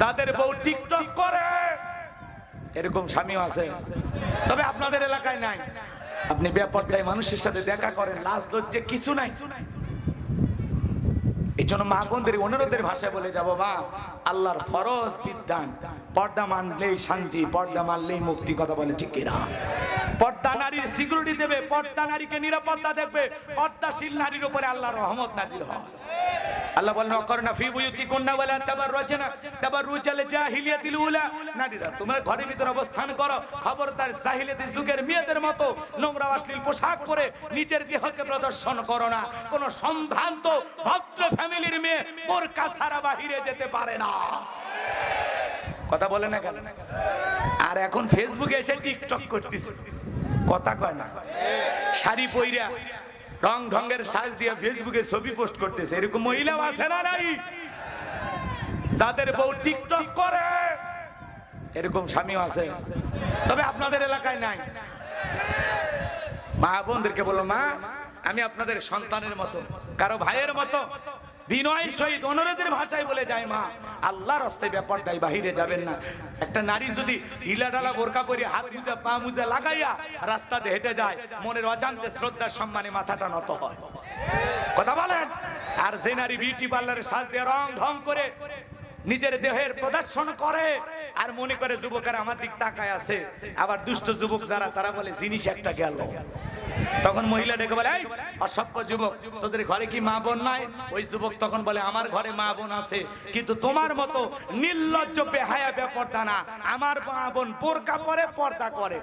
যাদের বউ টিকটক করে এরকম স্বামীও আছে। তবে আপনাদের এলাকায় নাই। আপনি বেপর্দায় মানুষের সাথে দেখা করেন লাজ লজ্জে কিছু নাই। এই জন্য মা বোনদের অনুরোধের ভাষায় বলে যাব মা আল্লাহর ফরজ বিধান পর্দা মানলেই শান্তি পর্দা মানলেই মুক্তি কথা বলে ঠিক কিনা? পর্দা নারীর সিকিউরিটি দেবে পর্দা নারীকে নিরাপত্তা দেখবে। পর্দাশীল নারীর উপরে আল্লাহর রহমত নাজির হয়। আল্লাহ বলেন, অকরনা ফি বুয়ুতিকুন্না ওয়ালা তাবাররাজনা। তাবাররুজাল জাহিলিয়াতিল উলা। নারীরা, তোমরা ঘরের ভিতর অবস্থান করো। খবরদার জাহিলিয়াতি যুগের মেয়েদের মতো নোংরা অশ্লীল পোশাক পরে নিজের দেহকে প্রদর্শন করো না। কোন সম্ভ্রান্ত, ভদ্র ফ্যামিলির মেয়ে বোরকা ছাড়া বাহিরে যেতে পারে না। কথা বলে না কেন? আর এখন ফেসবুকে এসে টিকটক করতেছে। কথা কয় না? শাড়ি পইরা রং ঢঙ্গের সাজ দিয়ে ফেসবুকে ছবি পোস্ট করতেছে। এরকম মহিলাও আছে না নাই? যাদের বউ টিকটক করে, এরকম স্বামীও আছে। তবে আপনাদের এলাকায় নাই। মা বোনদেরকে বলো মা, আমি আপনাদের সন্তানের মতো, কারও ভাইয়ের মতো বিনয় সহিত অনুরোধের ভাষায় বলে যায় মা, আল্লাহর হস্তে ব্যাপারটাই বাহিরে যাবেন না। একটা নারী যদি ঢিলা ঢালা বোরকা পরে হাত মুজা, পা মুজা লাগাইয়া রাস্তাতে হেঁটে যায়, মনের অজান্তে শ্রদ্ধার সম্মানে মাথাটা নত হয়। কথা বলেন? আর যে নারী বিউটি পার্লারে সাজ দিয়ে রং ঢং করে নিজের দেহের প্রদর্শন করে, আর মনে করে যুবকের আমার দিক তাকায় আছে, আবার দুষ্ট যুবক যারা, তারা বলে, জিনিস একটা গেল। তখন মহিলা ডেকে বলে "এই, অসভ্য যুবক তোদের ঘরে কি মা বোন নাই? ওই যুবক তখন বলে আমার ঘরে মা বোন আছে কিন্তু তোমার মতো নির্লজ্জ বেহায়া বেপর্দা না আমার মা বোন বোরকা পরে পর্দা করে।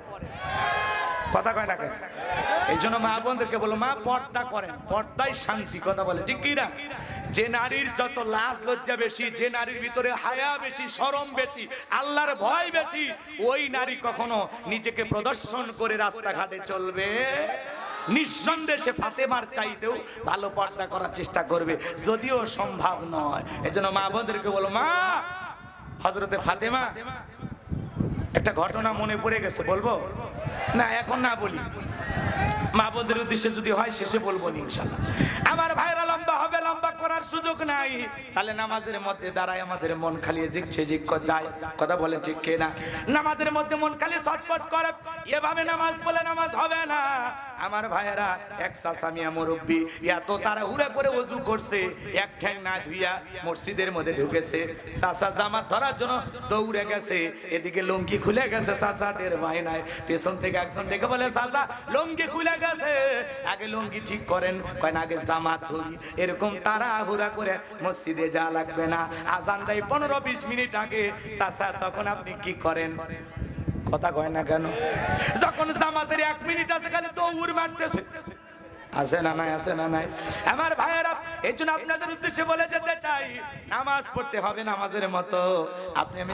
কথা কয় না কেন? এই জন্য মা বোনদেরকে বলো, মা, পর্দা করেন পর্দাই শান্তি, কথা বলে, ঠিক কি না? যে নারীর যত লাজ লজ্জা বেশি, যে নারীর ভিতরে হায়া বেশি, শরম বেশি, আল্লাহর ভয় বেশি, ওই নারী কখনো নিজেকে প্রদর্শন করে রাস্তাঘাটে চলবে। নিঃসন্দেহে ফাতেমার চাইতেও ভালো পর্দা করার চেষ্টা করবে, যদিও সম্ভব নয়। এজন্য মা বোনদেরকে বলো, মা হজরতে ফাতেমা, একটা ঘটনা মনে পড়ে গেছে, বলব? না, এখন না বলি। মা বোনদের উদ্দেশ্যে যদি হয় শেষে বলব ইনশাল্লাহ আমার ভাইরা লম্বা হবে লম্বা করার সুযোগ নাই। তাহলে নামাজের মধ্যে দাঁড়ায় আমাদের মন খালি জিকছে জিক যায়। কথা বলে ঠিক কে না? নামাজের মধ্যে মন খালি ছটফট করে। এভাবে নামাজ বলে নামাজ হবে না। আমার ভাইয়েরা, এক সাসামিয়া মুরব্বী, এত তারা উড়ে করে ওযু করছে। এক ঠ্যাং না ধুইয়া মসজিদের মধ্যে ঢুকেছে। সাসা জামাত ধরার জন্য দৌড়ে গেছে। এদিকে লুঙ্গি খুলে গেছে সাসা টের ভাই নাই পেছন থেকে একজন ডেকে বলে সাসা লুঙ্গি খুলে গেছে। আগে লুঙ্গি ঠিক করেন। কয় আগে জামাত ধরি। এরকম তারা হুরা করে মসজিদে যা লাগবে না। আজান দেয় পনেরো বিশ মিনিট আগে। সাসা তখন আপনি কি করেন? কথা কয় না কেন? যখন জামাতের এক মিনিট আছে, খালি দৌড় মারতেছে। আছে না নাই, আছে না নাই? আমার ভাইয়েরা, এই জন্য আপনাদের উদ্দেশ্যে বলে যেতে চাই, নামাজ পড়তে হবে নামাজের মতো। আপনি আমি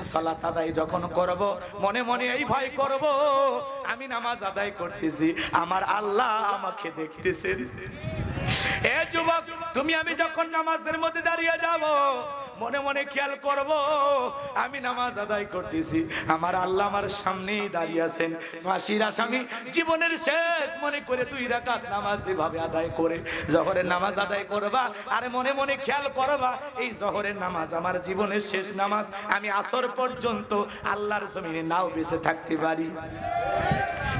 আদায় যখন করব, মনে মনে এই ভয় করব, আমি নামাজ আদায় করতেছি। আমার আল্লাহ আমাকে দেখতেছেন। এ যুবক তুমি আমি যখন নামাজের মধ্যে দাঁড়িয়ে যাব, মনে মনে খেয়াল করব, আমি নামাজ আদায় করতেছি। আমার আল্লাহ আমার সামনেই দাঁড়িয়ে আছেন। ফাঁসির আসামি জীবনের শেষ মনে করে দুই রাকাত নামাজ যেভাবে আদায় করে। জহরের নামাজ আদায় করবা, আর মনে মনে খেয়াল করবা, এই জহরের নামাজ আমার জীবনের শেষ নামাজ। আমি আসর পর্যন্ত আল্লাহর জমিনে নাও বেঁচে থাকতে পারি।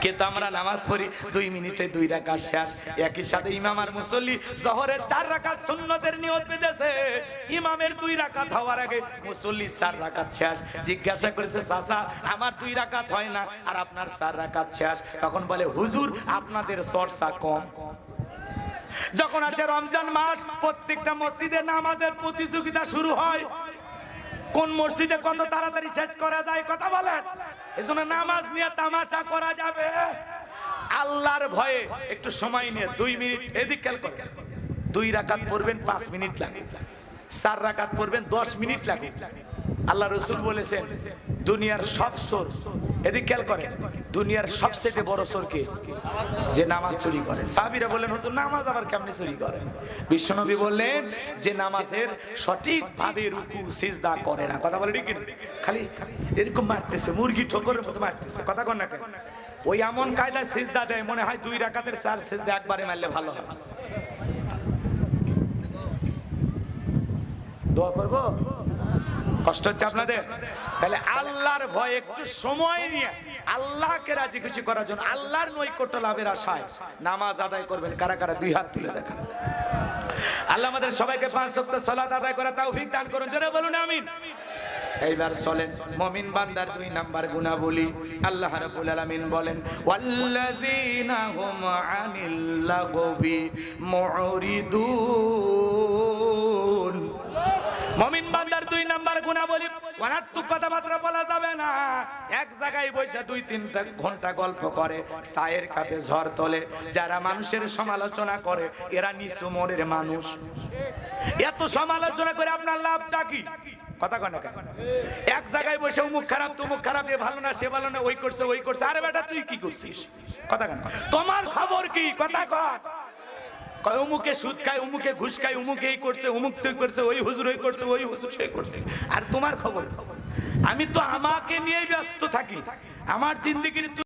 কিন্তু আমরা নামাজ পড়ি? দুই মিনিটে দুই রাকাত শেষ। একই সাথে ইমাম আর মুসল্লি জহরের চার রাকাত সুন্নতের নিয়ত পেতেছে। ইমামের দুই রাকাত হওয়ার আগে মুসল্লি চার রাকাত শেষ। জিজ্ঞাসা করেছে, চাচা, আমার দুই রাকাত হয় না আর আপনার চার রাকাত শেষ? তখন বলে, হুজুর, আপনাদের চর্চা কম। যখন আছে রমজান মাস, প্রত্যেকটা মসজিদে নামাজের প্রতিযোগিতা শুরু হয়। কোন মসজিদে কত তাড়াতাড়ি শেষ করা যায়, কথা বলেন। এজন্য নামাজ নিয়ে তামাশা করা যাবে। আল্লাহর ভয়ে একটু সময় নিয়ে দুই মিনিট এদিক খেয়াল করেন। দুই রাকাত পড়বেন, পাঁচ মিনিট লাগে। চার রাকাত পড়বেন, দশ মিনিট লাগে। আল্লাহ রসুল বলেছেন দুনিয়ার সব সোর। এদিক খেয়াল করেন দুনিয়ার সবচেয়ে বড় সোর কে? যে নামাজ চুরি করে। সাহাবীরা বললেন, হুজুর, নামাজ আবার কেমনে চুরি করে? বিশ্বনবী বললেন যে নামাজের সঠিক ভাবে রুকু, সিজদা করে না। কথা বলে ঠিক খালি এরকম মারতেছে, মুরগি ঠোকরের মতো মারতেছে। কথা কন না? ওই এমন কায়দায় সিজদা দেয়, মনে হয় দুই রাকাতের চার সিজদা একবারে মারলে ভালো হয়। দোয়া করব? কষ্ট হচ্ছে আপনাদের? তাহলে আল্লাহর ভয় একটু সময় নিয়ে আল্লাহকে রাজি খুশি করার জন্য আল্লাহর নৈকট্য লাভের আশায় নামাজ আদায় করবেন। কারা কারা? দুই হাত তুলে দেখান। আল্লাহ আমাদের সবাইকে পাঁচ সপ্তাহ সালাত আদায় করা তৌফিক দান করুন। জোরে বলুন, আমিন। এইবার চলেন মমিন বান্দার দুই নাম্বার গুণাবলী। আল্লাহ রাব্বুল আলামিন বলেন, ওয়াল্লাযীনা হুম আনিল লাগবি মুরিদুন। মমিন সমালোচনা করে, এরা নিচু মনের মানুষ। এত সমালোচনা করে আপনার লাভটা কি? কথা কেন? এক জায়গায় বসে খারাপ খারাপ, এ ভালো না, সে ভালো না, ওই করছে ওই করছে। আরে বেটা, তুই কি করছিস? কথা তোমার খবর কি? কথা কয়। কয়, অমুকে সুদ খায়, অমুকে ঘুষ খায় উমুকে এই করছে, অমুক তুই করছে, ওই হুজুর ওই করছে, ওই হুজুর সেই করছে। আর তোমার খবর? আমি তো আমাকে নিয়ে ব্যস্ত থাকি। আমার জিন্দিগির